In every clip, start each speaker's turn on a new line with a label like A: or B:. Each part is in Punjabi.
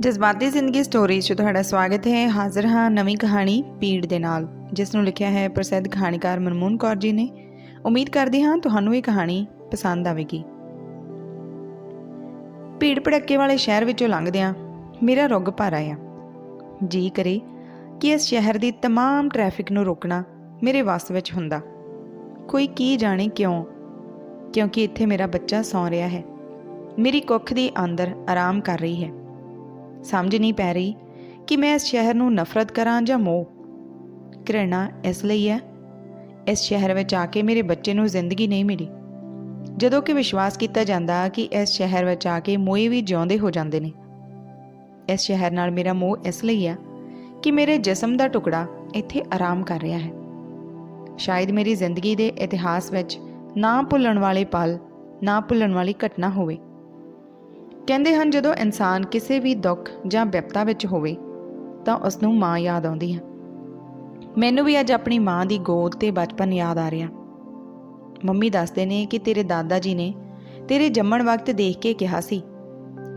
A: ਜਜ਼ਬਾਤੀ ਜ਼ਿੰਦਗੀ ਸਟੋਰੀ 'ਚ ਤੁਹਾਡਾ ਸਵਾਗਤ ਹੈ ਹਾਜ਼ਰ ਹਾਂ ਨਵੀਂ ਕਹਾਣੀ ਪੀੜ ਦੇ ਨਾਲ ਜਿਸ ਨੂੰ ਲਿਖਿਆ ਹੈ ਪ੍ਰਸਿੱਧ ਕਹਾਣੀਕਾਰ ਮਨਮੋਹਨ ਕੌਰ ਜੀ ਨੇ ਉਮੀਦ ਕਰਦੀ ਹਾਂ ਤੁਹਾਨੂੰ ਇਹ ਕਹਾਣੀ ਪਸੰਦ ਆਵੇਗੀ ਭੀੜ ਭੜੱਕੇ ਵਾਲੇ ਸ਼ਹਿਰ ਵਿੱਚੋਂ ਲੰਘਦਿਆਂ ਮੇਰਾ ਰੁੱਗ ਭਰ ਆਇਆ ਜੀ ਕਰੇ ਕਿ ਇਸ ਸ਼ਹਿਰ ਦੀ तमाम ਟ੍ਰੈਫਿਕ ਨੂੰ ਰੋਕਣਾ ਮੇਰੇ ਵੱਸ ਵਿੱਚ ਹੁੰਦਾ ਕੋਈ ਕੀ ਜਾਣੇ ਕਿਉਂ ਕਿਉਂਕਿ ਇੱਥੇ ਮੇਰਾ ਬੱਚਾ ਸੌਂ ਰਿਹਾ ਹੈ ਮੇਰੀ ਕੁੱਖ ਦੀ ਅੰਦਰ ਆਰਾਮ ਕਰ ਰਹੀ ਹੈ ਸਮਝ ਨਹੀਂ ਪੈ ਰਹੀ ਕਿ ਮੈਂ ਇਸ ਸ਼ਹਿਰ ਨੂੰ ਨਫ਼ਰਤ ਕਰਾਂ ਜਾਂ ਮੋਹ। ਘৃਣਾ ਇਸ ਲਈ ਹੈ, ਇਸ ਸ਼ਹਿਰ ਵਿੱਚ ਆ ਕੇ ਮੇਰੇ ਬੱਚੇ ਨੂੰ ਜ਼ਿੰਦਗੀ ਨਹੀਂ ਮਿਲੀ। ਜਦੋਂ ਕਿ ਵਿਸ਼ਵਾਸ ਕੀਤਾ ਜਾਂਦਾ ਕਿ ਇਸ ਸ਼ਹਿਰ ਵਿੱਚ ਆ ਕੇ ਮੋਏ ਵੀ ਜਿਉਂਦੇ ਹੋ ਜਾਂਦੇ ਨੇ। ਇਸ ਸ਼ਹਿਰ ਨਾਲ ਮੇਰਾ ਮੋਹ ਇਸ ਲਈ ਆ ਕਿ ਮੇਰੇ ਜਿਸਮ ਦਾ ਟੁਕੜਾ ਇੱਥੇ ਆਰਾਮ ਕਰ ਰਿਹਾ ਹੈ। ਸ਼ਾਇਦ ਮੇਰੀ ਜ਼ਿੰਦਗੀ ਦੇ ਇਤਿਹਾਸ ਵਿੱਚ ਨਾ ਭੁੱਲਣ ਵਾਲੇ ਪਲ, ਨਾ ਭੁੱਲਣ ਵਾਲੀ ਘਟਨਾ ਹੋਵੇ। ਕਹਿੰਦੇ ਹਨ, ਜਦੋਂ ਇਨਸਾਨ ਕਿਸੇ ਵੀ ਦੁੱਖ ਜਾਂ ਵਿਪਤਾ ਵਿੱਚ ਹੋਵੇ, ਤਾਂ ਉਸ ਨੂੰ ਮਾਂ ਯਾਦ ਆਉਂਦੀ ਹੈ। ਮੈਨੂੰ ਵੀ ਅੱਜ ਆਪਣੀ ਮਾਂ ਦੀ ਗੋਦ ਤੇ ਬਚਪਨ ਯਾਦ ਆ ਰਿਹਾ। ਮੰਮੀ ਦੱਸਦੇ ਨੇ ਕਿ ਤੇਰੇ ਦਾਦਾ ਜੀ ਨੇ ਤੇਰੇ ਜੰਮਣ ਵਕਤ ਦੇਖ ਕੇ ਕਿਹਾ ਸੀ,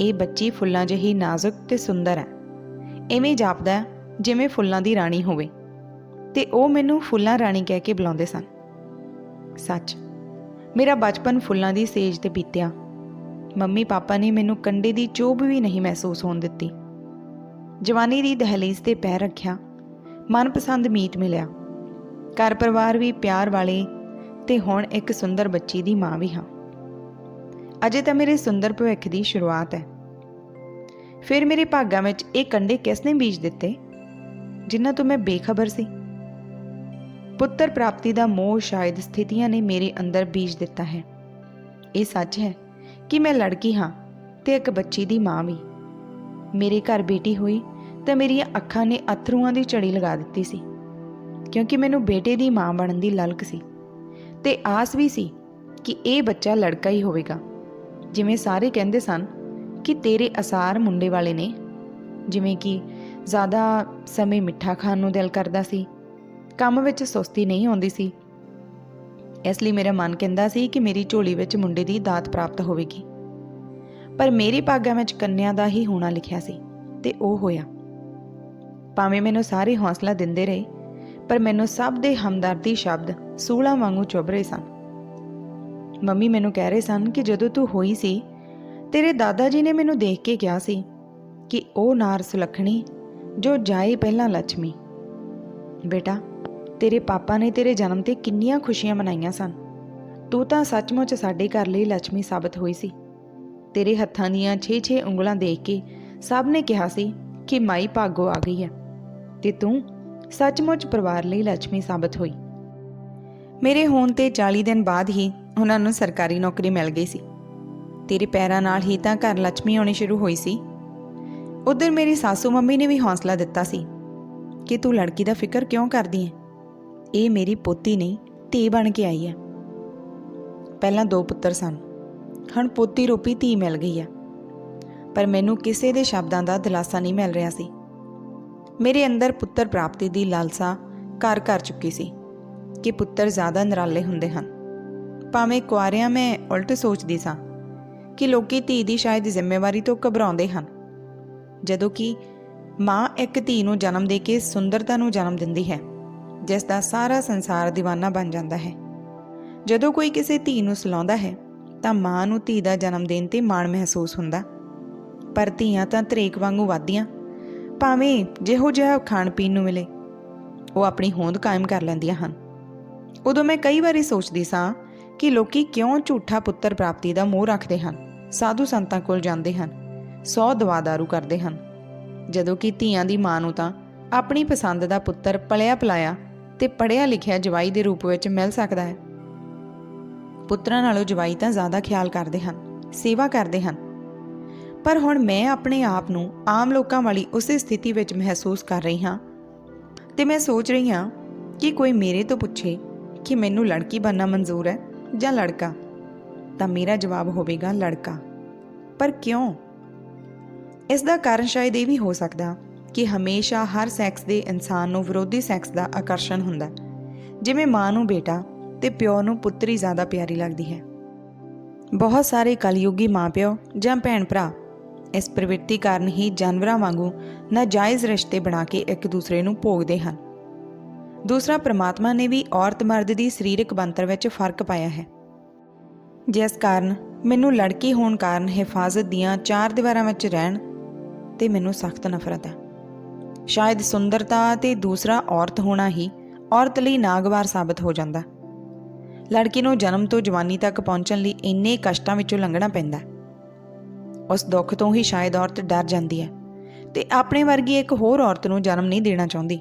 A: ਇਹ ਬੱਚੀ ਫੁੱਲਾਂ ਜਿਹੀ ਨਾਜ਼ੁਕ ਤੇ ਸੁੰਦਰ ਹੈ। ਐਵੇਂ ਜਾਪਦਾ ਜਿਵੇਂ ਫੁੱਲਾਂ ਦੀ ਰਾਣੀ ਹੋਵੇ। ਤੇ ਉਹ ਮੈਨੂੰ ਫੁੱਲਾਂ ਰਾਣੀ ਕਹਿ ਕੇ ਬੁਲਾਉਂਦੇ ਸਨ। ਸੱਚ, ਮੇਰਾ ਬਚਪਨ ਫੁੱਲਾਂ ਦੀ ਸੇਜ ਤੇ ਬੀਤਿਆ। ਮੰਮੀ ਪਾਪਾ ਨੇ ਮੈਨੂੰ ਕੰਡੇ ਦੀ ਚੋਬ ਵੀ ਨਹੀਂ ਮਹਿਸੂਸ ਹੋਣ ਦਿੱਤੀ। ਜਵਾਨੀ ਦੀ ਦਹਲੀਜ਼ ਤੇ ਪੈਰ ਰੱਖਿਆ, ਮਨਪਸੰਦ ਮੀਟ ਮਿਲਿਆ। ਘਰ ਪਰਿਵਾਰ ਵੀ ਪਿਆਰ ਵਾਲੇ ਤੇ ਹੁਣ ਇੱਕ ਸੁੰਦਰ ਬੱਚੀ ਦੀ ਮਾਂ ਵੀ ਹਾਂ। ਅਜੇ ਤਾਂ ਮੇਰੇ ਸੁੰਦਰ ਭਵਿੱਖ ਦੀ ਸ਼ੁਰੂਆਤ ਹੈ। ਫਿਰ ਮੇਰੇ ਭਾਗਾਂ ਵਿੱਚ ਇਹ ਕੰਡੇ ਕਿਸ ਨੇ ਬੀਜ ਦਿੱਤੇ? ਜਿਨ੍ਹਾਂ ਤੋਂ ਮੈਂ ਬੇਖਬਰ ਸੀ। ਪੁੱਤਰ ਪ੍ਰਾਪਤੀ ਦਾ ਮੋਹ ਸ਼ਾਇਦ ਸਥਿਤੀਆਂ ਨੇ ਮੇਰੇ ਅੰਦਰ ਬੀਜ ਦਿੱਤਾ ਹੈ। ਇਹ ਸੱਚ ਹੈ। ਕਿ ਮੈਂ ਲੜਕੀ ਹਾਂ ਤੇ ਇੱਕ ਬੱਚੀ ਦੀ ਮਾਂ ਵੀ। ਮੇਰੇ ਘਰ ਬੇਟੀ ਹੋਈ ਤਾਂ ਮੇਰੀਆਂ ਅੱਖਾਂ ਨੇ ਅਥਰੂਆਂ ਦੀ ਝੜੀ ਲਗਾ ਦਿੱਤੀ ਸੀ, ਕਿਉਂਕਿ ਮੈਨੂੰ ਬੇਟੇ ਦੀ ਮਾਂ ਬਣਨ ਦੀ ਲਲਕ ਸੀ। ਤੇ ਆਸ ਵੀ ਸੀ ਕਿ ਇਹ ਬੱਚਾ ਲੜਕਾ ਹੀ ਹੋਵੇਗਾ। ਜਿਵੇਂ ਸਾਰੇ ਕਹਿੰਦੇ ਸਨ ਕਿ ਤੇਰੇ ਅਸਾਰ ਮੁੰਡੇ ਵਾਲੇ ਨੇ, ਜਿਵੇਂ ਕਿ ਜ਼ਿਆਦਾ ਸਮੇਂ ਮਿੱਠਾ ਖਾਣ ਨੂੰ ਦਿਲ ਕਰਦਾ ਸੀ, ਕੰਮ ਵਿੱਚ ਸੁਸਤੀ ਨਹੀਂ ਆਉਂਦੀ ਸੀ ਇਸ ਲਈ ਮੇਰਾ ਮਨ ਕਹਿੰਦਾ ਸੀ ਕਿ ਮੇਰੀ ਝੋਲੀ ਵਿੱਚ ਮੁੰਡੇ ਦੀ ਦਾਤ ਪ੍ਰਾਪਤ ਹੋਵੇਗੀ। ਪਰ ਮੇਰੀ ਭਾਗਾਂ ਵਿੱਚ ਕੰਨਿਆ ਦਾ ਹੀ ਹੋਣਾ ਲਿਖਿਆ ਸੀ ਤੇ ਉਹ ਹੋਇਆ। ਭਾਵੇਂ ਮੈਨੂੰ ਸਾਰੇ ਹੌਸਲਾ ਦਿੰਦੇ ਰਹੇ, ਪਰ ਮੈਨੂੰ ਸਭ ਦੇ ਹਮਦਰਦੀ ਸ਼ਬਦ ਸੂਲਾਂ ਵਾਂਗੂ ਚੁੱਭ ਰਹੇ ਸਨ। ਮੰਮੀ ਮੈਨੂੰ ਕਹਿ ਰਹੇ ਸਨ ਕਿ ਜਦੋਂ ਤੂੰ ਹੋਈ ਸੀ, ਤੇਰੇ ਦਾਦਾ ਜੀ ਨੇ ਮੈਨੂੰ ਦੇਖ ਕੇ ਕਿਹਾ ਸੀ ਕਿ ਉਹ ਨਾਰ ਸੁਲੱਖਣੀ ਜੋ ਜਾਏ ਪਹਿਲਾਂ ਲక్ష్ਮੀ ਬੇਟਾ ਤੇਰੇ ਪਾਪਾ ਨੇ ਤੇਰੇ ਜਨਮ ਤੇ ਕਿੰਨੀਆਂ ਖੁਸ਼ੀਆਂ ਮਨਾਈਆਂ ਸਨ। ਤੂੰ ਤਾਂ ਸੱਚਮੁੱਚ ਸਾਡੇ ਘਰ ਲਈ ਲక్ష్ਮੀ ਸਾਬਤ ਹੋਈ ਸੀ। ਤੇਰੇ ਹੱਥਾਂ ਦੀਆਂ 6-6 ਉਂਗਲਾਂ ਦੇਖ ਕੇ ਸਭ ਨੇ ਕਿਹਾ ਸੀ ਕਿ ਮਾਈ ਭਾਗੋ ਆ ਗਈ ਹੈ ਤੇ ਤੂੰ ਸੱਚਮੁੱਚ ਪਰਿਵਾਰ ਲਈ ਲక్ష్ਮੀ ਸਾਬਤ ਹੋਈ। ਮੇਰੇ ਹੋਣ ਤੇ 40 ਦਿਨ ਬਾਅਦ ਹੀ ਉਹਨਾਂ ਨੂੰ ਸਰਕਾਰੀ ਨੌਕਰੀ ਮਿਲ ਗਈ ਸੀ। ਤੇਰੇ ਪੈਰਾਂ ਨਾਲ ਹੀ ਤਾਂ ਘਰ ਲక్ష్ਮੀ ਆਉਣੀ ਸ਼ੁਰੂ ਹੋਈ ਸੀ। ਉਧਰ ਮੇਰੀ ਸਾਸੂ ਮੰਮੀ ਨੇ ਵੀ ਹੌਸਲਾ ਦਿੱਤਾ ਸੀ ਕਿ ਤੂੰ ਲੜਕੀ ਦਾ ਫਿਕਰ ਕਿਉਂ ਕਰਦੀ ਹੈ? ਇਹ ਮੇਰੀ ਪੋਤੀ ਨਹੀਂ, ਧੀ ਬਣ ਕੇ ਆਈ ਹੈ। ਪਹਿਲਾਂ ਦੋ ਪੁੱਤਰ ਸਨ। ਹੁਣ ਪੋਤੀ ਰੂਪੀ ਧੀ ਮਿਲ ਗਈ ਹੈ। ਪਰ ਮੈਨੂੰ ਕਿਸੇ ਦੇ ਸ਼ਬਦਾਂ ਦਾ ਦਿਲਾਸਾ ਨਹੀਂ ਮਿਲ ਰਿਹਾ ਸੀ। ਮੇਰੇ ਅੰਦਰ ਪੁੱਤਰ ਪ੍ਰਾਪਤੀ ਦੀ ਲਾਲਸਾ ਘਰ ਕਰ ਚੁੱਕੀ ਸੀ ਕਿ ਪੁੱਤਰ ਜ਼ਿਆਦਾ ਨਿਰਾਲੇ ਹੁੰਦੇ ਹਨ। ਭਾਵੇਂ ਕੁਆਰਿਆਂ ਮੈਂ ਉਲਟ ਸੋਚਦੀ ਸਾਂ ਕਿ ਲੋਕੀ ਧੀ ਦੀ ਸ਼ਾਇਦ ਜ਼ਿੰਮੇਵਾਰੀ ਤੋਂ ਘਬਰਾਉਂਦੇ ਹਨ। ਜਦੋਂ ਕਿ ਮਾਂ ਇੱਕ ਧੀ ਨੂੰ ਜਨਮ ਦੇ ਕੇ ਸੁੰਦਰਤਾ ਨੂੰ ਜਨਮ ਦਿੰਦੀ ਹੈ। ਜਿਸ ਦਾ ਸਾਰਾ ਸੰਸਾਰ دیਵਾਨਾ ਬਣ ਜਾਂਦਾ ਹੈ। ਜਦੋਂ ਕੋਈ ਕਿਸੇ ਧੀ ਨੂੰ ਸਲਾਉਂਦਾ ਹੈ, ਤਾਂ ਮਾਂ ਨੂੰ ਧੀ ਦਾ ਜਨਮ ਦੇਣ ਤੇ ਮਾਣ ਮਹਿਸੂਸ ਹੁੰਦਾ। ਪਰ ਧੀਆਂ ਤਾਂ ਤਰੇਕ ਵਾਂਗੂ ਵਾਦੀਆਂ ਭਾਵੇਂ ਜਿਹੋ ਜਿਹਾ ਖਾਣ ਪੀਣ ਨੂੰ ਮਿਲੇ, ਉਹ ਆਪਣੀ ਹੋਂਦ ਕਾਇਮ ਕਰ ਲੈਂਦੀਆਂ ਹਨ। ਉਦੋਂ ਮੈਂ ਕਈ ਵਾਰੀ ਸੋਚਦੀ ਸਾਂ ਕਿ ਲੋਕੀ ਕਿਉਂ ਝੂਠਾ ਪੁੱਤਰ ਪ੍ਰਾਪਤੀ ਦਾ ਮੋਹ ਰੱਖਦੇ ਹਨ, ਸਾਧੂ ਸੰਤਾਂ ਕੋਲ ਜਾਂਦੇ ਹਨ, ਸੌ ਦਵਾਦਾਰੂ ਕਰਦੇ ਹਨ। ਜਦੋਂ ਕਿ ਧੀਆਂ ਦੀ ਮਾਂ ਨੂੰ ਤਾਂ ਆਪਣੀ ਪਸੰਦ ਦਾ ਪੁੱਤਰ ਪਲਿਆ ਪਲਾਇਆ ਤੇ ਪੜਿਆ ਲਿਖਿਆ ਜਵਾਈ ਦੇ ਰੂਪ ਵਿੱਚ ਮਿਲ ਸਕਦਾ ਹੈ। ਪੁੱਤਰਾਂ ਨਾਲੋਂ ਜਵਾਈ ਤਾਂ ਜ਼ਿਆਦਾ ਖਿਆਲ ਕਰਦੇ ਹਨ, ਸੇਵਾ ਕਰਦੇ ਹਨ। ਪਰ ਹੁਣ ਮੈਂ ਆਪਣੇ ਆਪ ਨੂੰ ਆਮ ਲੋਕਾਂ ਵਾਲੀ ਉਸੇ ਸਥਿਤੀ ਵਿੱਚ ਮਹਿਸੂਸ ਕਰ ਰਹੀ ਹਾਂ ਤੇ ਮੈਂ ਸੋਚ ਰਹੀ ਹਾਂ ਕਿ ਕੋਈ ਮੇਰੇ ਤੋਂ ਪੁੱਛੇ ਕਿ ਮੈਨੂੰ ਲੜਕੀ ਬਣਨਾ ਮਨਜ਼ੂਰ ਹੈ ਜਾਂ ਲੜਕਾ। ਤਾਂ ਮੇਰਾ ਜਵਾਬ ਹੋਵੇਗਾ ਲੜਕਾ। ਪਰ ਕਿਉਂ? ਇਸ ਦਾ ਕਾਰਨ ਸ਼ਾਇਦ ਇਹ ਵੀ ਹੋ ਸਕਦਾ ਕਿ ਹਮੇਸ਼ਾ ਹਰ ਸੈਕਸ ਦੇ ਇਨਸਾਨ ਨੂੰ ਵਿਰੋਧੀ ਸੈਕਸ ਦਾ ਆਕਰਸ਼ਣ ਹੁੰਦਾ ਜਿਵੇਂ ਮਾਂ ਨੂੰ ਬੇਟਾ ਤੇ ਪਿਓ ਨੂੰ ਪੁੱਤਰੀ ਜ਼ਿਆਦਾ ਪਿਆਰੀ ਲੱਗਦੀ ਹੈ। ਬਹੁਤ ਸਾਰੇ ਕਲਯੁਗੀ ਮਾਪਿਓ ਜਾਂ ਭੈਣ ਭਰਾ ਇਸ ਪ੍ਰਵਿਰਤੀ ਕਾਰਨ ਹੀ ਜਾਨਵਰਾਂ ਵਾਂਗੂ ਨਾਜਾਇਜ਼ ਰਿਸ਼ਤੇ ਬਣਾ ਕੇ ਇੱਕ ਦੂਸਰੇ ਨੂੰ ਭੋਗਦੇ ਹਨ। ਦੂਸਰਾ ਪ੍ਰਮਾਤਮਾ ਨੇ ਵੀ ਔਰਤ ਮਰਦ ਦੀ ਸਰੀਰਕ ਬਣਤਰ ਵਿੱਚ ਫ਼ਰਕ ਪਾਇਆ ਹੈ। ਜਿਸ ਕਾਰਨ ਮੈਨੂੰ ਲੜਕੀ ਹੋਣ ਕਾਰਨ ਹਿਫਾਜ਼ਤ ਦੀਆਂ ਚਾਰ ਦੀਵਾਰਾਂ ਵਿੱਚ ਰਹਿਣ ਤੇ ਮੈਨੂੰ ਸਖਤ ਨਫ਼ਰਤ ਹੈ। ਸ਼ਾਇਦ ਸੁੰਦਰਤਾ ਤੇ ਦੂਸਰਾ ਔਰਤ ਹੋਣਾ ਹੀ ਔਰਤ ਲਈ ਨਾਗਵਾਰ ਸਾਬਤ ਹੋ ਜਾਂਦਾ। ਲੜਕੀ ਨੂੰ ਜਨਮ ਤੋਂ ਜਵਾਨੀ ਤੱਕ ਪਹੁੰਚਣ ਲਈ ਇੰਨੇ ਕਸ਼ਟਾਂ ਵਿੱਚੋਂ ਲੰਘਣਾ ਪੈਂਦਾ। ਉਸ ਦੁੱਖ ਤੋਂ ਹੀ ਸ਼ਾਇਦ ਔਰਤ ਡਰ ਜਾਂਦੀ ਹੈ ਤੇ ਆਪਣੇ ਵਰਗੀ ਇੱਕ ਹੋਰ ਔਰਤ ਨੂੰ ਜਨਮ ਨਹੀਂ ਦੇਣਾ ਚਾਹੁੰਦੀ,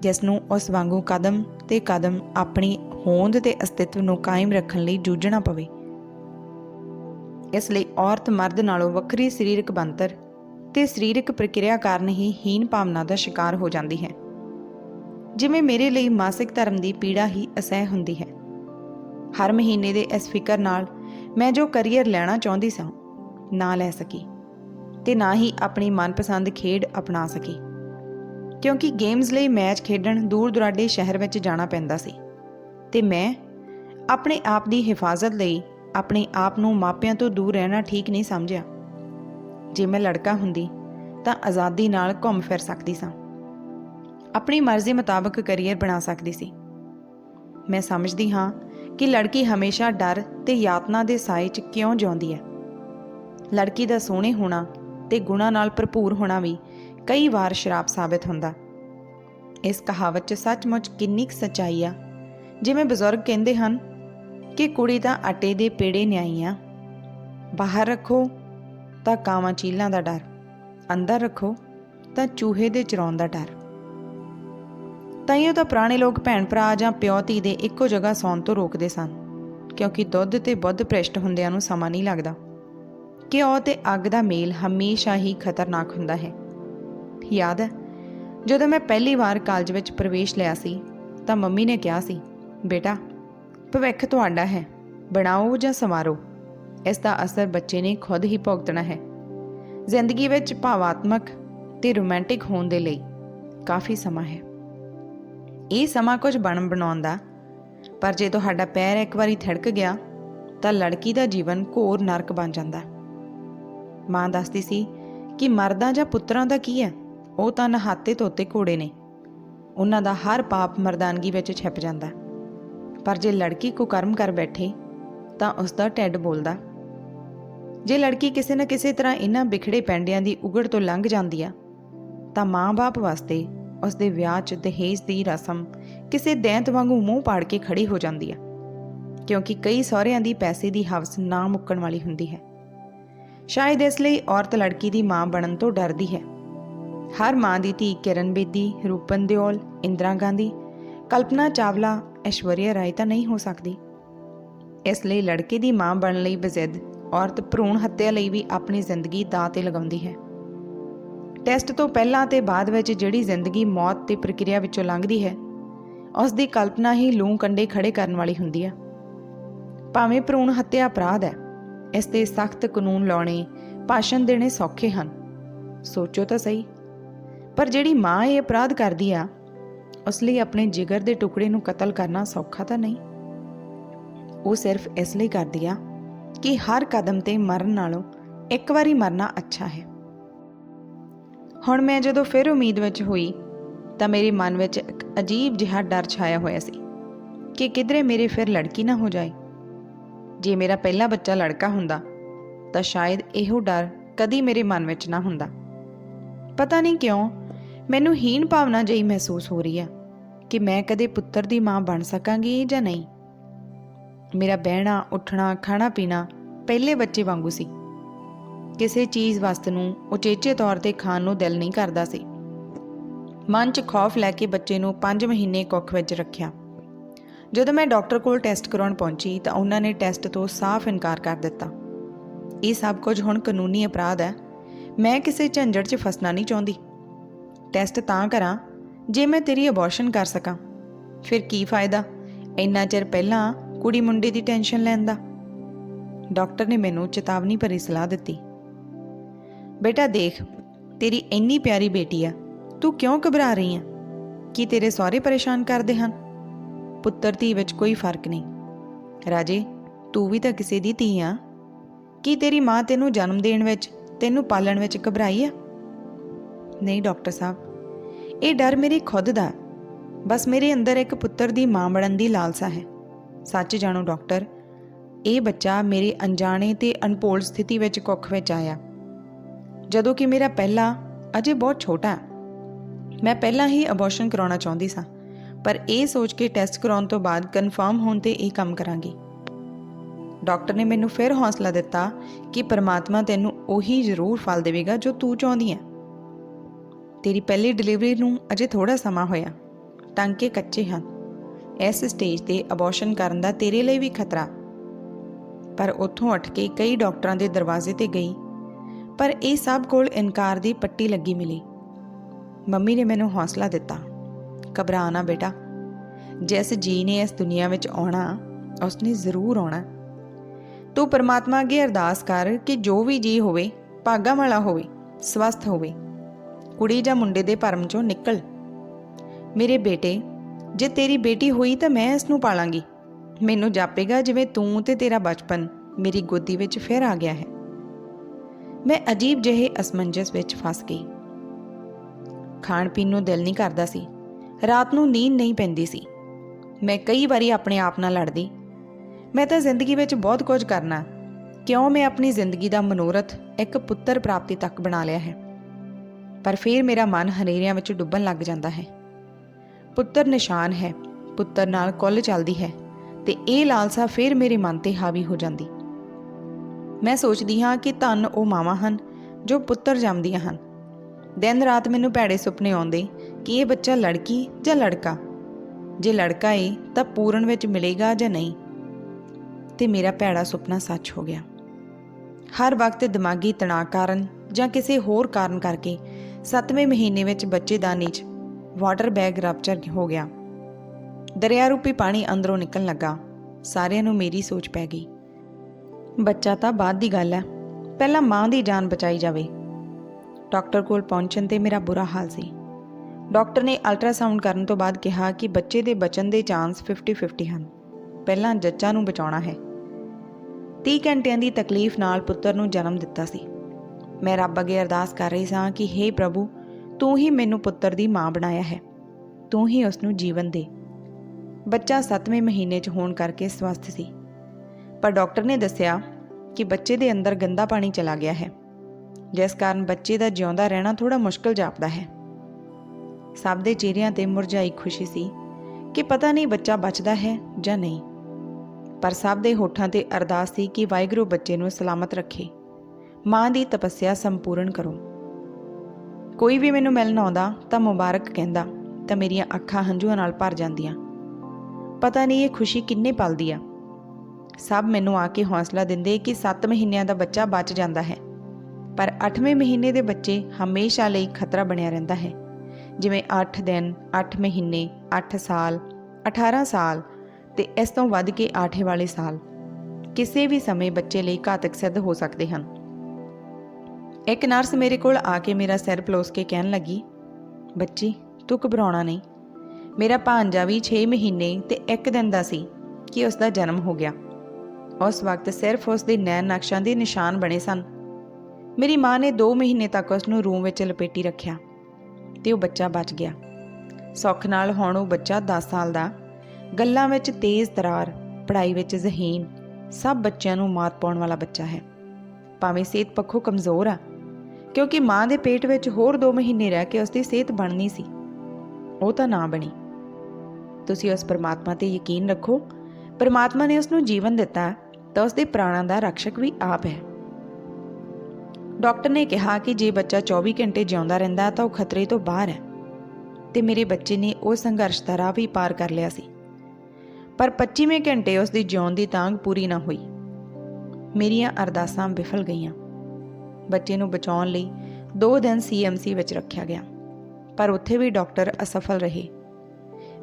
A: ਜਿਸ ਨੂੰ ਉਸ ਵਾਂਗੂ ਕਦਮ ਤੇ ਕਦਮ ਆਪਣੀ ਹੋਂਦ ਤੇ ਅਸਤਿਤਵ ਨੂੰ ਕਾਇਮ ਰੱਖਣ ਲਈ ਜੂਝਣਾ ਪਵੇ। ਇਸ ਲਈ ਔਰਤ ਮਰਦ ਨਾਲੋਂ ਵੱਖਰੀ ਸਰੀਰਕ ਬਣਤਰ ਤੇ ਸਰੀਰਕ ਪ੍ਰਕਿਰਿਆ ਕਾਰਨ ਹੀ ਹੀਨ ਭਾਵਨਾ ਦਾ ਸ਼ਿਕਾਰ ਹੋ ਜਾਂਦੀ ਹੈ। ਜਿਵੇਂ ਮੇਰੇ ਲਈ ਮਾਸਿਕ ਧਰਮ ਦੀ ਪੀੜਾ ਹੀ ਅਸਹਿ ਹੁੰਦੀ ਹੈ। ਹਰ ਮਹੀਨੇ ਦੇ ਇਸ ਫਿਕਰ ਨਾਲ ਮੈਂ ਜੋ ਕੈਰੀਅਰ ਲੈਣਾ ਚਾਹੁੰਦੀ ਸਾਂ, ਨਾ ਲੈ ਸਕੀ ਤੇ ਨਾ ਹੀ ਆਪਣੀ ਮਨਪਸੰਦ ਖੇਡ ਅਪਣਾ ਸਕੀ। ਕਿਉਂਕਿ ਗੇਮਸ ਲਈ ਮੈਚ ਖੇਡਣ ਦੂਰ ਦੁਰਾਡੇ ਸ਼ਹਿਰ ਵਿੱਚ ਜਾਣਾ ਪੈਂਦਾ ਸੀ ਤੇ ਮੈਂ ਆਪਣੇ ਆਪ ਦੀ ਹਿਫਾਜ਼ਤ ਲਈ ਆਪਣੇ ਆਪ ਨੂੰ ਮਾਪਿਆਂ ਤੋਂ ਦੂਰ ਰਹਿਣਾ ਠੀਕ ਨਹੀਂ ਸਮਝਿਆ। ਜੇ ਮੈਂ ਲੜਕਾ ਹੁੰਦੀ, ਤਾਂ ਆਜ਼ਾਦੀ ਨਾਲ ਘੁੰਮ ਫਿਰ ਸਕਦੀ ਸਾਂ। ਆਪਣੀ ਮਰਜ਼ੀ ਮੁਤਾਬਕ ਕੈਰੀਅਰ ਬਣਾ ਸਕਦੀ ਸੀ। ਮੈਂ ਸਮਝਦੀ ਹਾਂ ਕਿ ਲੜਕੀ ਹਮੇਸ਼ਾ ਡਰ ਤੇ ਯਾਤਨਾ ਦੇ ਸਾਏ 'ਚ ਕਿਉਂ ਜਿਉਂਦੀ ਹੈ। ਲੜਕੀ ਦਾ ਸੋਹਣੇ ਹੋਣਾ ਤੇ ਗੁਣਾ ਨਾਲ ਭਰਪੂਰ ਹੋਣਾ ਵੀ ਕਈ ਵਾਰ ਸ਼ਰਾਬ ਸਾਬਤ ਹੁੰਦਾ। ਇਸ ਕਹਾਵਤ 'ਚ ਸੱਚਮੁੱਚ ਕਿੰਨੀ ਕੁ ਸੱਚਾਈ ਆ। ਜਿਵੇਂ ਬਜ਼ੁਰਗ ਕਹਿੰਦੇ ਹਨ ਕਿ ਕੁੜੀ ਤਾਂ ਆਟੇ ਦੇ ਪੇੜੇ ਨਿਆਈ ਆ, ਬਾਹਰ ਰੱਖੋ ਤਾਂ ਕਾਵਾਂ ਚੀਲਾਂ ਦਾ ਡਰ। ਅੰਦਰ ਰੱਖੋ ਤਾਂ ਚੂਹੇ ਦੇ ਚਰਾਉਣ ਦਾ ਡਰ। ਤਾਈਓ ਤਾਂ ਪੁਰਾਣੇ ਲੋਕ ਭੈਣ ਭਰਾ ਜਾਂ ਪਿਓ ਧੀ ਦੇ ਇੱਕੋ ਜਗ੍ਹਾ ਸੌਣ ਤੋਂ ਰੋਕਦੇ ਸਨ, ਕਿਉਂਕਿ ਦੁੱਧ ਤੇ ਬੁੱਧ ਭ੍ਰਿਸ਼ਟ ਹੁੰਦਿਆਂ ਨੂੰ ਸਮਾਂ ਨਹੀਂ ਲੱਗਦਾ। ਘਿਓ ਤੇ ਅੱਗ ਦਾ ਮੇਲ ਹਮੇਸ਼ਾ ਹੀ ਖਤਰਨਾਕ ਹੁੰਦਾ ਹੈ। ਯਾਦ ਹੈ, ਜਦੋਂ ਮੈਂ ਪਹਿਲੀ ਵਾਰ ਕਾਲਜ ਵਿੱਚ ਪ੍ਰਵੇਸ਼ ਲਿਆ ਸੀ, ਤਾਂ ਮੰਮੀ ਨੇ ਕਿਹਾ ਸੀ, ਬੇਟਾ, ਭਵਿੱਖ ਤੁਹਾਡਾ ਹੈ, ਬਣਾਓ ਜਾਂ ਸੰਵਾਰੋ ਇਸ ਦਾ ਅਸਰ ਬੱਚੇ ਨੇ ਖੁਦ ਹੀ ਭੁਗਤਣਾ ਹੈ। ਜ਼ਿੰਦਗੀ ਵਿੱਚ ਭਾਵਾਤਮਕ ਤੇ ਰੋਮਾਂਟਿਕ ਹੋਣ ਦੇ ਲਈ ਕਾਫੀ ਸਮਾਂ ਹੈ। ਇਹ ਸਮਾਂ ਕੁਝ ਬਣ ਬਣਾਉਣ ਦਾ, ਪਰ ਜੇ ਤੁਹਾਡਾ ਪੈਰ ਇੱਕ ਵਾਰੀ ਥੜਕ ਗਿਆ, ਤਾਂ ਲੜਕੀ ਦਾ ਜੀਵਨ ਘੋਰ ਨਰਕ ਬਣ ਜਾਂਦਾ। ਮਾਂ ਦੱਸਦੀ ਸੀ ਕਿ ਮਰਦਾਂ ਜਾਂ ਪੁੱਤਰਾਂ ਦਾ ਕੀ ਹੈ? ਉਹ ਤਾਂ ਨਹਾਤੇ ਧੋਤੇ ਘੋੜੇ ਨੇ। ਉਹਨਾਂ ਦਾ ਹਰ ਪਾਪ ਮਰਦਾਨਗੀ ਵਿੱਚ ਛਿਪ ਜਾਂਦਾ। ਪਰ ਜੇ ਲੜਕੀ ਕੋ ਕਰਮ ਕਰ ਬੈਠੇ, ਤਾਂ ਉਸ ਦਾ ਢਿੱਡ ਬੋਲਦਾ। ਜੇ ਲੜਕੀ ਕਿਸੇ ਨਾ ਕਿਸੇ ਤਰ੍ਹਾਂ ਇਹਨਾਂ ਵਿਖੜੇ ਪੈਂਡਿਆਂ ਦੀ ਉਗੜ ਤੋਂ ਲੰਘ ਜਾਂਦੀ ਆ, ਤਾਂ ਮਾਂ-ਬਾਪ ਵਾਸਤੇ ਉਸ ਦੇ ਵਿਆਹ 'ਚ ਦਹੇਜ ਦੀ ਰਸਮ ਕਿਸੇ ਦੈਂਤ ਵਾਂਗੂ ਮੂੰਹ ਪਾੜ ਕੇ ਖੜੀ ਹੋ ਜਾਂਦੀ ਆ, ਕਿਉਂਕਿ ਕਈ ਸਹੁਰਿਆਂ ਦੀ ਪੈਸੇ ਦੀ ਹਵਸ ਨਾ ਮੁੱਕਣ ਵਾਲੀ ਹੁੰਦੀ ਹੈ। ਸ਼ਾਇਦ ਇਸ ਲਈ ਔਰਤ ਲੜਕੀ ਦੀ ਮਾਂ ਬਣਨ ਤੋਂ ਡਰਦੀ ਹੈ। ਹਰ ਮਾਂ ਦੀ ਧੀ ਕਿਰਨ ਬੇਦੀ, ਰੂਪਨ ਦਿਓਲ, ਇੰਦਰਾ ਗਾਂਧੀ, ਕਲਪਨਾ ਚਾਵਲਾ, ਐਸ਼ਵਰਿਆ ਰਾਏ ਤਾਂ ਨਹੀਂ ਹੋ ਸਕਦੀ। ਇਸ ਲਈ ਲੜਕੇ ਦੀ ਮਾਂ ਬਣਨ ਲਈ ਬਜ਼ਿੱਦ ਔਰਤ ਭਰੂਣ ਹੱਤਿਆ ਲਈ ਵੀ ਆਪਣੀ ਜ਼ਿੰਦਗੀ ਦਾਅ ਤੇ ਲਗਾਉਂਦੀ ਹੈ। ਟੈਸਟ ਤੋਂ ਪਹਿਲਾਂ ਤੇ ਬਾਅਦ ਵਿੱਚ ਜਿਹੜੀ ਜ਼ਿੰਦਗੀ ਮੌਤ ਤੇ ਪ੍ਰਕਿਰਿਆ ਵਿੱਚੋਂ ਲੰਘਦੀ ਹੈ, ਉਸ ਦੀ ਕਲਪਨਾ ਹੀ ਲੂੰ ਕੰਡੇ ਖੜੇ ਕਰਨ ਵਾਲੀ ਹੁੰਦੀ ਹੈ। ਭਾਵੇਂ ਭਰੂਣ ਹੱਤਿਆ ਅਪਰਾਧ ਹੈ, ਇਸ ਤੇ ਸਖਤ ਕਾਨੂੰਨ ਲਾਉਣੇ, ਭਾਸ਼ਣ ਦੇਣੇ ਸੌਖੇ ਹਨ। ਸੋਚੋ ਤਾਂ ਸਹੀ। ਪਰ ਜਿਹੜੀ ਮਾਂ ਇਹ ਅਪਰਾਧ ਕਰਦੀ ਆ, ਉਸ ਲਈ ਆਪਣੇ ਜਿਗਰ ਦੇ ਟੁਕੜੇ ਨੂੰ ਕਤਲ ਕਰਨਾ ਸੌਖਾ ਤਾਂ ਨਹੀਂ। ਉਹ ਸਿਰਫ ਇਸ ਲਈ ਕਰਦੀ ਆ ਕਿ ਹਰ ਕਦਮ ਤੇ ਮਰਨ ਨਾਲੋਂ ਇੱਕ ਵਾਰੀ ਮਰਨਾ ਅੱਛਾ ਹੈ। ਹੁਣ ਮੈਂ ਜਦੋਂ ਫਿਰ ਉਮੀਦ ਵਿੱਚ ਹੋਈ, ਤਾਂ ਮੇਰੇ ਮਨ ਵਿੱਚ ਇੱਕ ਅਜੀਬ ਜਿਹਾ ਡਰ ਛਾਇਆ ਹੋਇਆ ਸੀ ਕਿ ਕਿਧਰੇ ਮੇਰੇ ਫਿਰ ਲੜਕੀ ਨਾ ਹੋ ਜਾਏ। ਜੇ ਮੇਰਾ ਪਹਿਲਾ ਬੱਚਾ ਲੜਕਾ ਹੁੰਦਾ, ਤਾਂ ਸ਼ਾਇਦ ਇਹੋ ਡਰ ਕਦੀ ਮੇਰੇ ਮਨ ਵਿੱਚ ਨਾ ਹੁੰਦਾ। ਪਤਾ ਨਹੀਂ ਕਿਉਂ, ਮੈਨੂੰ ਹੀਣ ਭਾਵਨਾ ਜਿਹੀ ਮਹਿਸੂਸ ਹੋ ਰਹੀ ਹੈ ਕਿ ਮੈਂ ਕਦੇ ਪੁੱਤਰ ਦੀ ਮਾਂ ਬਣ ਸਕਾਂਗੀ ਜਾਂ ਨਹੀਂ। ਮੇਰਾ ਬਹਿਣਾ, ਉੱਠਣਾ, ਖਾਣਾ ਪੀਣਾ ਪਹਿਲੇ ਬੱਚੇ ਵਾਂਗੂ ਸੀ। ਕਿਸੇ ਚੀਜ਼ ਵਸਤ ਨੂੰ ਉਚੇਚੇ ਤੌਰ ਤੇ ਖਾਣ ਨੂੰ ਦਿਲ ਨਹੀਂ ਕਰਦਾ ਸੀ। ਮਨ 'ਚ ਖੌਫ ਲੈ ਕੇ ਬੱਚੇ ਨੂੰ 5 ਮਹੀਨੇ ਕੁੱਖ ਵਿੱਚ ਰੱਖਿਆ। ਜਦੋਂ ਮੈਂ ਡਾਕਟਰ ਕੋਲ ਟੈਸਟ ਕਰਾਉਣ ਪਹੁੰਚੀ ਤਾਂ ਉਹਨਾਂ ਨੇ ਟੈਸਟ ਤੋਂ ਸਾਫ਼ ਇਨਕਾਰ ਕਰ ਦਿੱਤਾ। ਇਹ ਸਭ ਕੁਝ ਹੁਣ ਕਾਨੂੰਨੀ ਅਪਰਾਧ ਹੈ। ਮੈਂ ਕਿਸੇ ਝੰਜਟ 'ਚ ਫਸਣਾ ਨਹੀਂ ਚਾਹੁੰਦੀ। ਟੈਸਟ ਤਾਂ ਕਰਾਂ, ਜੇ ਮੈਂ ਤੇਰੀ ਅਬੋਰਸ਼ਨ ਕਰ ਸਕਾਂ। ਫਿਰ ਕੀ ਫਾਇਦਾ? ਇੰਨਾ ਚਿਰ ਪਹਿਲਾਂ ਕੁੜੀ ਮੁੰਡੇ ਦੀ ਟੈਨਸ਼ਨ ਲੈਂਦਾ ਡਾਕਟਰ ਨੇ ਮੈਨੂੰ ਚੇਤਾਵਨੀ ਭਰੀ ਸਲਾਹ ਦਿੱਤੀ। ਬੇਟਾ ਦੇਖ, ਤੇਰੀ ਇੰਨੀ ਪਿਆਰੀ ਬੇਟੀ ਆ, ਤੂੰ ਕਿਉਂ ਘਬਰਾ ਰਹੀ ਆ? ਕੀ ਤੇਰੇ ਸਹੁਰੇ ਪਰੇਸ਼ਾਨ ਕਰਦੇ ਹਨ? ਪੁੱਤਰ ਧੀ ਵਿੱਚ ਕੋਈ ਫ਼ਰਕ ਨਹੀਂ। ਰਾਜੇ, ਤੂੰ ਵੀ ਤਾਂ ਕਿਸੇ ਦੀ ਧੀ ਆ। ਕੀ ਤੇਰੀ ਮਾਂ ਤੈਨੂੰ ਜਨਮ ਦੇਣ ਵਿੱਚ, ਤੈਨੂੰ ਪਾਲਣ ਵਿੱਚ ਘਬਰਾਈ ਆ? ਨਹੀਂ, ਡਾਕਟਰ ਸਾਹਿਬ, ਇਹ ਡਰ ਮੇਰੀ ਖੁਦ ਦਾ। ਬਸ ਮੇਰੇ ਅੰਦਰ ਇੱਕ ਪੁੱਤਰ ਦੀ ਮਾਂ ਬਣਨ ਦੀ ਲਾਲਸਾ ਹੈ। ਸੱਚ ਜਾਣੋ ਡਾਕਟਰ, ਇਹ ਬੱਚਾ ਮੇਰੇ ਅਣਜਾਣੇ ਤੇ ਅਣਪੋਲ ਸਥਿਤੀ ਵਿੱਚ ਕੁੱਖ ਵਿੱਚ ਆਇਆ। ਜਦੋਂ ਕਿ ਮੇਰਾ ਪਹਿਲਾ ਅਜੇ ਬਹੁਤ ਛੋਟਾ ਮੈਂ ਪਹਿਲਾਂ ਹੀ ਅਬੋਰਸ਼ਨ ਕਰਾਉਣਾ ਚਾਹੁੰਦੀ ਸਾਂ, ਪਰ ਇਹ ਸੋਚ ਕੇ ਟੈਸਟ ਕਰਾਉਣ ਤੋਂ ਬਾਅਦ ਕਨਫਰਮ ਹੋਣ ਤੇ ਇਹ ਕੰਮ ਕਰਾਂਗੀ। ਡਾਕਟਰ ਨੇ ਮੈਨੂੰ ਫਿਰ ਹੌਸਲਾ ਦਿੱਤਾ ਕਿ ਪਰਮਾਤਮਾ ਤੈਨੂੰ ਉਹੀ ਜ਼ਰੂਰ ਫਲ ਦੇਵੇਗਾ ਜੋ ਤੂੰ ਚਾਹੁੰਦੀ ਹੈ। ਤੇਰੀ ਪਹਿਲੀ ਡਿਲੀਵਰੀ ਨੂੰ ਅਜੇ ਥੋੜਾ ਸਮਾਂ ਹੋਇਆ, ਟਾਂਕੇ ਕੱਚੇ ਹਨ। ਇਸ ਸਟੇਜ ਤੇ ਅਬੋਰਸ਼ਨ ਕਰਨ ਦਾ ਤੇਰੇ ਲਈ ਵੀ ਖਤਰਾ। ਪਰ ਉੱਥੋਂ ਉੱਠ ਕੇ ਕਈ ਡਾਕਟਰਾਂ ਦੇ ਦਰਵਾਜ਼ੇ ਤੇ ਗਈ। ਪਰ ਇਹ ਸਭ ਕੋਲ ਇਨਕਾਰ ਦੀ ਪੱਟੀ ਲੱਗੀ ਮਿਲੀ। ਮੰਮੀ ਨੇ ਮੈਨੂੰ ਹੌਸਲਾ ਦਿੱਤਾ। ਘਬਰਾ ਨਾ ਬੇਟਾ। ਜਿਸ ਜੀ ਨੇ ਇਸ ਦੁਨੀਆ ਵਿੱਚ ਆਉਣਾ, ਉਸਨੇ ਜ਼ਰੂਰ ਆਉਣਾ। ਤੂੰ ਪਰਮਾਤਮਾ ਅੱਗੇ ਅਰਦਾਸ ਕਰ ਕਿ ਜੋ ਵੀ ਜੀ ਹੋਵੇ, ਭਾਗਾ ਵਾਲਾ ਹੋਵੇ, ਸਵਸਥ ਹੋਵੇ। ਕੁੜੀ ਜਾਂ ਮੁੰਡੇ ਦੇ ਭਰਮ ਚੋਂ ਨਿਕਲ। ਮੇਰੇ ਬੇਟੇ ਜੇ ਤੇਰੀ ਬੇਟੀ ਹੋਈ ਤਾਂ ਮੈਂ ਇਸ ਨੂੰ ਪਾਲਾਂਗੀ। ਮੈਨੂੰ ਜਾਪੇਗਾ ਜਿਵੇਂ ਤੂੰ ਤੇ ਤੇਰਾ ਬਚਪਨ ਮੇਰੀ ਗੋਦੀ ਵਿੱਚ ਫਿਰ ਆ ਗਿਆ ਹੈ। ਮੈਂ ਅਜੀਬ ਜਿਹੇ ਅਸਮੰਜਸ ਵਿੱਚ ਫਸ ਗਈ। ਖਾਣ ਪੀਣ ਨੂੰ ਦਿਲ ਨਹੀਂ ਕਰਦਾ ਸੀ। ਰਾਤ ਨੂੰ ਨੀਂਦ ਨਹੀਂ ਪੈਂਦੀ ਸੀ। ਮੈਂ ਕਈ ਵਾਰੀ ਆਪਣੇ ਆਪ ਨਾਲ ਲੜਦੀ। ਮੈਂ ਤਾਂ ਜ਼ਿੰਦਗੀ ਵਿੱਚ ਬਹੁਤ ਕੁਝ ਕਰਨਾ। ਕਿਉਂ ਮੈਂ ਆਪਣੀ ਜ਼ਿੰਦਗੀ ਦਾ ਮਨੋਰਥ ਇੱਕ ਪੁੱਤਰ ਪ੍ਰਾਪਤੀ ਤੱਕ ਬਣਾ ਲਿਆ ਹੈ। ਪਰ ਫਿਰ ਮੇਰਾ ਮਨ ਹਨੇਰਿਆਂ ਵਿੱਚ ਡੁੱਬਣ ਲੱਗ ਜਾਂਦਾ ਹੈ। ਪੁੱਤਰ ਨਿਸ਼ਾਨ ਹੈ, ਪੁੱਤਰ ਨਾਲ ਕੁੱਲ ਚੱਲਦੀ ਹੈ ਤੇ ਇਹ ਲਾਲਸਾ ਫਿਰ ਮੇਰੇ ਮਨ ਤੇ ਹਾਵੀ ਹੋ ਜਾਂਦੀ। ਮੈਂ ਸੋਚਦੀ ਹਾਂ ਕਿ ਧੰਨ ਉਹ ਮਾਵਾਂ ਹਨ ਜੋ ਪੁੱਤਰ ਜੰਮਦੀਆਂ ਹਨ। ਦਿਨ ਰਾਤ ਮੈਨੂੰ ਭੈੜੇ ਸੁਪਨੇ ਆਉਂਦੇ ਕਿ ਇਹ ਬੱਚਾ ਲੜਕੀ ਜਾਂ ਲੜਕਾ। ਜੇ ਲੜਕਾ ਏ ਤਾਂ ਪੂਰਨ ਵਿੱਚ ਮਿਲੇਗਾ ਜਾਂ ਨਹੀਂ? ਤੇ ਮੇਰਾ ਭੈੜਾ ਸੁਪਨਾ ਸੱਚ ਹੋ ਗਿਆ। ਹਰ ਵਕਤ ਦਿਮਾਗੀ ਤਣਾਅ ਕਾਰਨ ਜਾਂ ਕਿਸੇ ਹੋਰ ਕਾਰਨ ਕਰਕੇ 7ਵੇਂ ਮਹੀਨੇ ਵਿੱਚ ਬੱਚੇ ਦਾ 'ਚ ਵਾਟਰ ਬੈਗ ਰਪਚਰ ਹੋ ਗਿਆ। ਦਰਿਆ ਰੂਪੀ ਪਾਣੀ ਅੰਦਰੋਂ ਨਿਕਲਣ ਲੱਗਾ। ਸਾਰਿਆਂ ਨੂੰ ਮੇਰੀ ਸੋਚ ਪੈ ਗਈ। ਬੱਚਾ ਤਾਂ ਬਾਅਦ ਦੀ ਗੱਲ ਹੈ। ਪਹਿਲਾਂ ਮਾਂ ਦੀ ਜਾਨ ਬਚਾਈ ਜਾਵੇ। ਡਾਕਟਰ ਕੋਲ ਪਹੁੰਚਣ ਤੇ ਮੇਰਾ ਬੁਰਾ ਹਾਲ ਸੀ। ਡਾਕਟਰ ਨੇ ਅਲਟਰਾਸਾਊਂਡ ਕਰਨ ਤੋਂ ਬਾਅਦ ਕਿਹਾ ਕਿ ਬੱਚੇ ਦੇ ਬਚਣ ਦੇ ਚਾਂਸ 50-50 ਹਨ। ਪਹਿਲਾਂ ਜੱਚਾ ਨੂੰ ਬਚਾਉਣਾ ਹੈ। 30 ਘੰਟਿਆਂ ਦੀ ਤਕਲੀਫ ਨਾਲ ਪੁੱਤਰ ਨੂੰ ਜਨਮ ਦਿੱਤਾ ਸੀ। ਮੈਂ ਰੱਬ ਅੱਗੇ ਅਰਦਾਸ ਕਰ ਰਹੀ ਸਾਂ ਕਿ हे ਪ੍ਰਭੂ ਤੂੰ ਹੀ ਮੈਨੂੰ ਪੁੱਤਰ ਦੀ ਮਾਂ ਬਣਾਇਆ ਹੈ। ਤੂੰ ਹੀ ਉਸ ਨੂੰ ਜੀਵਨ ਦੇ। ਬੱਚਾ 7ਵੇਂ ਮਹੀਨੇ 'ਚ ਹੋਣ ਕਰਕੇ ਸਵਸਥ ਸੀ। ਪਰ ਡਾਕਟਰ ਨੇ ਦੱਸਿਆ ਕਿ ਬੱਚੇ ਦੇ ਅੰਦਰ ਗੰਦਾ ਪਾਣੀ ਚਲਾ ਗਿਆ ਹੈ। ਜਿਸ ਕਾਰਨ ਬੱਚੇ ਦਾ ਜਿਉਂਦਾ ਰਹਿਣਾ ਥੋੜਾ ਮੁਸ਼ਕਲ ਜਾਪਦਾ ਹੈ। ਸਭ ਦੇ ਚਿਹਰਿਆਂ ਤੇ ਮੁਰਝਾਈ ਖੁਸ਼ੀ ਸੀ ਕਿ ਪਤਾ ਨਹੀਂ ਬੱਚਾ ਬਚਦਾ ਹੈ ਜਾਂ ਨਹੀਂ। ਪਰ ਸਭ ਦੇ ਹੋਠਾਂ ਤੇ ਅਰਦਾਸ ਸੀ ਕਿ ਵਾਹਿਗੁਰੂ ਬੱਚੇ ਨੂੰ ਸਲਾਮਤ ਰੱਖੇ। ਮਾਂ ਦੀ ਤਪੱਸਿਆ ਸੰਪੂਰਨ ਕਰੋ। ਕੋਈ ਵੀ ਮੈਨੂੰ ਮਿਲਣ ਆਉਂਦਾ ਤਾਂ ਮੁਬਾਰਕ ਕਹਿੰਦਾ, ਤਾਂ ਮੇਰੀਆਂ ਅੱਖਾਂ ਹੰਝੂਆਂ ਨਾਲ ਭਰ ਜਾਂਦੀਆਂ। ਪਤਾ ਨਹੀਂ ਇਹ ਖੁਸ਼ੀ ਕਿੰਨੇ ਪਲਦੀ ਆ। ਸਭ ਮੈਨੂੰ ਆ ਕੇ ਹੌਸਲਾ ਦਿੰਦੇ ਕਿ 7 ਮਹੀਨਿਆਂ ਦਾ ਬੱਚਾ ਬਚ ਜਾਂਦਾ ਹੈ। ਪਰ 8ਵੇਂ ਮਹੀਨੇ ਦੇ ਬੱਚੇ ਹਮੇਸ਼ਾ ਲਈ ਖਤਰਾ ਬਣਿਆ ਰਹਿੰਦਾ ਹੈ। ਜਿਵੇਂ 8 ਦਿਨ 8 ਮਹੀਨੇ 8 ਸਾਲ 18 ਸਾਲ ਤੇ ਇਸ ਤੋਂ ਵੱਧ ਕੇ ਆਠੇ ਵਾਲੇ ਸਾਲ। ਕਿਸੇ ਵੀ ਸਮੇਂ ਬੱਚੇ ਲਈ ਘਾਤਕ ਸਿੱਧ ਹੋ ਸਕਦੇ ਹਨ। ਇੱਕ ਨਰਸ ਮੇਰੇ ਕੋਲ ਆ ਕੇ ਮੇਰਾ ਸਿਰ ਪਲੋਸ ਕੇ ਕਹਿਣ ਲੱਗੀ, ਬੱਚੀ, ਤੂੰ ਘਬਰਾਉਣਾ ਨਹੀਂ। ਮੇਰਾ ਭਾਂਜਾ ਵੀ 6 ਮਹੀਨੇ ਤੇ 1 ਦਿਨ ਦਾ ਸੀ ਕਿ ਉਸ ਦਾ ਜਨਮ ਹੋ ਗਿਆ। ਉਸ ਵਕਤ ਸਿਰਫ ਉਸ ਦੇ ਨੈਣ ਨਕਸ਼ਾਂ ਦੇ ਨਿਸ਼ਾਨ ਬਣੇ ਸਨ। ਮੇਰੀ ਮਾਂ ਨੇ 2 ਮਹੀਨੇ ਤੱਕ ਉਸ ਨੂੰ ਰੂਮ ਵਿੱਚ ਲਪੇਟੀ ਰੱਖਿਆ ਤੇ ਉਹ ਬੱਚਾ ਬਚ ਗਿਆ। ਸੁੱਖ ਨਾਲ ਹੁਣ ਉਹ ਬੱਚਾ 10 ਸਾਲ ਦਾ, ਗੱਲਾਂ ਵਿੱਚ ਤੇਜ਼ ਤਰਾਰ, ਪੜ੍ਹਾਈ ਵਿੱਚ ਜ਼ਹੀਨ, ਸਭ ਬੱਚਿਆਂ ਨੂੰ ਮਾਤ ਪਾਉਣ ਵਾਲਾ ਬੱਚਾ ਹੈ। ਭਾਵੇਂ ਸਿਹਤ ਪੱਖੋਂ ਕਮਜ਼ੋਰ ਆ ਕਿਉਂਕਿ ਮਾਂ ਦੇ ਪੇਟ ਵਿੱਚ ਹੋਰ 2 ਮਹੀਨੇ ਰਹਿ ਕੇ ਉਸ ਦੀ ਸਿਹਤ ਬਣਨੀ ਸੀ। ਉਹ ਤਾਂ ਨਾ ਬਣੀ। ਤੁਸੀਂ ਉਸ ਪਰਮਾਤਮਾ ਤੇ ਯਕੀਨ ਰੱਖੋ, ਪਰਮਾਤਮਾ ਨੇ ਉਸ ਨੂੰ ਜੀਵਨ ਦਿੱਤਾ ਤਾਂ ਉਸ ਦੇ ਪ੍ਰਾਣਾਂ ਦਾ ਰਕਸ਼ਕ ਵੀ ਆਪ ਹੈ। ਡਾਕਟਰ ਨੇ ਕਿਹਾ ਕਿ ਜੇ ਬੱਚਾ 24 ਘੰਟੇ ਜਿਉਂਦਾ ਰਹਿੰਦਾ ਤਾਂ ਉਹ ਖਤਰੇ ਤੋਂ ਬਾਹਰ ਹੈ ਤੇ ਮੇਰੇ ਬੱਚੇ ਨੇ ਉਹ ਸੰਘਰਸ਼ ਦਾ ਰਾਹ ਵੀ ਪਾਰ ਕਰ ਲਿਆ ਸੀ। ਪਰ 25ਵੇਂ ਘੰਟੇ ਉਸ ਦੀ ਜਿਉਣ ਦੀ ਤਾਂਗ ਪੂਰੀ ਨਾ ਹੋਈ। ਮੇਰੀਆਂ ਅਰਦਾਸਾਂ ਵਿਫਲ ਗਈਆਂ। ਬੱਚੇ ਨੂੰ ਬਚਾਉਣ ਲਈ 2 ਦਿਨ ਸੀਐਮਸੀ ਵਿੱਚ ਰੱਖਿਆ ਗਿਆ। ਪਰ ਉੱਥੇ ਵੀ ਡਾਕਟਰ ਅਸਫਲ ਰਹੇ।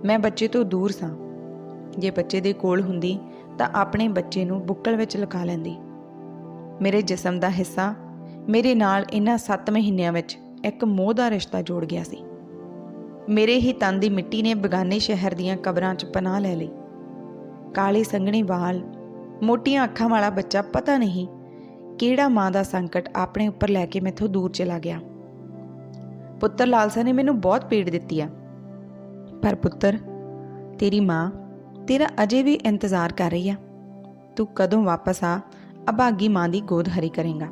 A: ਮੈਂ ਬੱਚੇ ਤੋਂ ਦੂਰ ਸਾਂ। ਜੇ ਬੱਚੇ ਦੇ ਕੋਲ ਹੁੰਦੀ ਤਾਂ ਆਪਣੇ ਬੱਚੇ ਨੂੰ ਬੁੱਕਲ ਵਿੱਚ ਲਗਾ ਲੈਂਦੀ। ਮੇਰੇ ਜਿਸਮ ਦਾ ਹਿੱਸਾ ਮੇਰੇ ਨਾਲ ਇਹਨਾਂ 7 ਮਹੀਨਿਆਂ ਵਿੱਚ ਇੱਕ ਮੋਹ ਦਾ ਰਿਸ਼ਤਾ ਜੋੜ ਗਿਆ ਸੀ। ਮੇਰੇ ਹੀ ਤਨ ਦੀ ਮਿੱਟੀ ਨੇ ਬਗਾਨੇ ਸ਼ਹਿਰ ਦੀਆਂ ਕਬਰਾਂ 'ਚ ਪਨਾਹ ਲੈ ਲਈ। ਕਾਲੇ ਸੰਘਣੇ ਵਾਲ, ਮੋਟੀਆਂ ਅੱਖਾਂ ਵਾਲਾ ਬੱਚਾ ਪਤਾ ਨਹੀਂ ਕਿਹੜਾ ਮਾਂ ਦਾ ਸੰਕਟ ਆਪਣੇ ਉੱਪਰ ਲੈ ਕੇ ਮੈਥੋਂ ਦੂਰ ਚਲਾ ਗਿਆ? ਪੁੱਤਰ ਲਾਲਸਾ ਨੇ ਮੈਨੂੰ ਬਹੁਤ ਪੀੜ ਦਿੱਤੀ ਆ। ਪਰ ਪੁੱਤਰ, ਤੇਰੀ ਮਾਂ ਤੇਰਾ ਅਜੇ ਵੀ ਇੰਤਜ਼ਾਰ ਕਰ ਰਹੀ ਆ। ਤੂੰ ਕਦੋਂ ਵਾਪਸ ਆ, ਅਭਾਗੀ ਮਾਂ ਦੀ ਗੋਦ ਹਰੀ ਕਰੇਗਾ।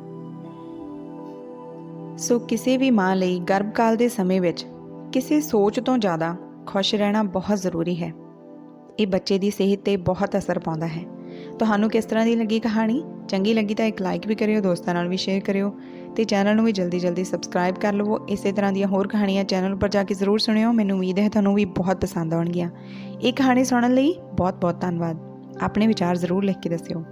A: ਸੋ ਕਿਸੇ ਵੀ ਮਾਂ ਲਈ ਗਰਭਕਾਲ ਦੇ ਸਮੇਂ ਵਿੱਚ ਕਿਸੇ ਸੋਚ ਤੋਂ ਜ਼ਿਆਦਾ ਖੁਸ਼ ਰਹਿਣਾ ਬਹੁਤ ਜ਼ਰੂਰੀ ਹੈ। ਇਹ ਬੱਚੇ ਦੀ ਸਿਹਤ ਤੇ ਬਹੁਤ ਅਸਰ ਪਾਉਂਦਾ ਹੈ। ਤੁਹਾਨੂੰ ਕਿਸ ਤਰ੍ਹਾਂ ਦੀ ਲੱਗੀ ਕਹਾਣੀ? ਚੰਗੀ ਲੱਗੀ ਤਾਂ ਇੱਕ ਲਾਈਕ ਵੀ ਕਰਿਓ, ਦੋਸਤਾਂ ਨਾਲ ਵੀ ਸ਼ੇਅਰ ਕਰਿਓ ਤੇ ਚੈਨਲ ਨੂੰ ਵੀ ਜਲਦੀ ਜਲਦੀ ਸਬਸਕ੍ਰਾਈਬ ਕਰ ਲਵੋ। ਇਸੇ ਤਰ੍ਹਾਂ ਦੀਆਂ ਹੋਰ ਕਹਾਣੀਆਂ ਚੈਨਲ ਉੱਪਰ ਜਾ ਕੇ ਜ਼ਰੂਰ ਸੁਣਿਓ। ਮੈਨੂੰ ਉਮੀਦ ਹੈ ਤੁਹਾਨੂੰ ਵੀ ਬਹੁਤ ਪਸੰਦ ਆਉਣਗੀਆਂ। ਇਹ ਕਹਾਣੀ ਸੁਣਨ ਲਈ ਬਹੁਤ ਬਹੁਤ ਧੰਨਵਾਦ। ਆਪਣੇ ਵਿਚਾਰ ਜ਼ਰੂਰ ਲਿਖ ਕੇ ਦੱਸਿਓ।